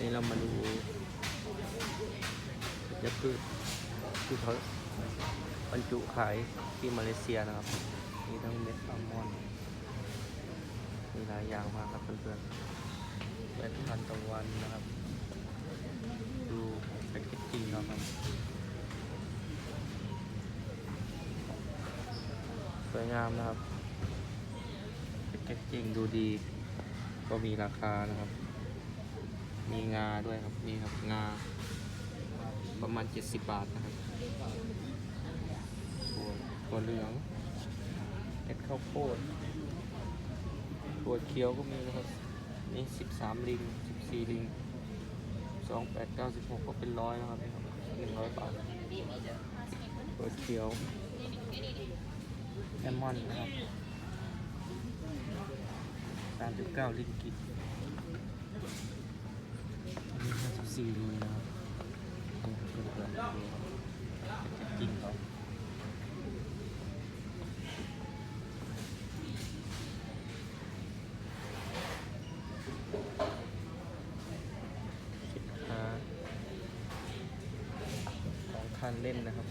นี่เรามาดูจะพืชที่เขาบรรจุขายที่มาเลเซียนะครับ มีทั้งเม็ดอัลมอนด์มีหลายอย่างมากครับเพื่อนๆเม็ดทานตะวันนะครับ ดูแพ็กเกจจิ้งนะครับสวยงามนะครับแพ็กเกจจิ้งดูดีก็มีราคานะครับ มีงาด้วยครับ นี่ครับงา ประมาณ 70 บาทนะครับถั่วถั่วเหลืองเม็ดข้าวโพดถั่วเขียวก็มีนะครับ นี่ 13 ลิง 14 ลิง 28 96ก็เป็นร้อยนะครับนี่ครับ100 บาทถั่วเขียวแอลมอนนะครับ39 ลิงกิตอัน ซีดูนะครับนี่ครันกินเขาสินค้าของทานเล่นนะครับ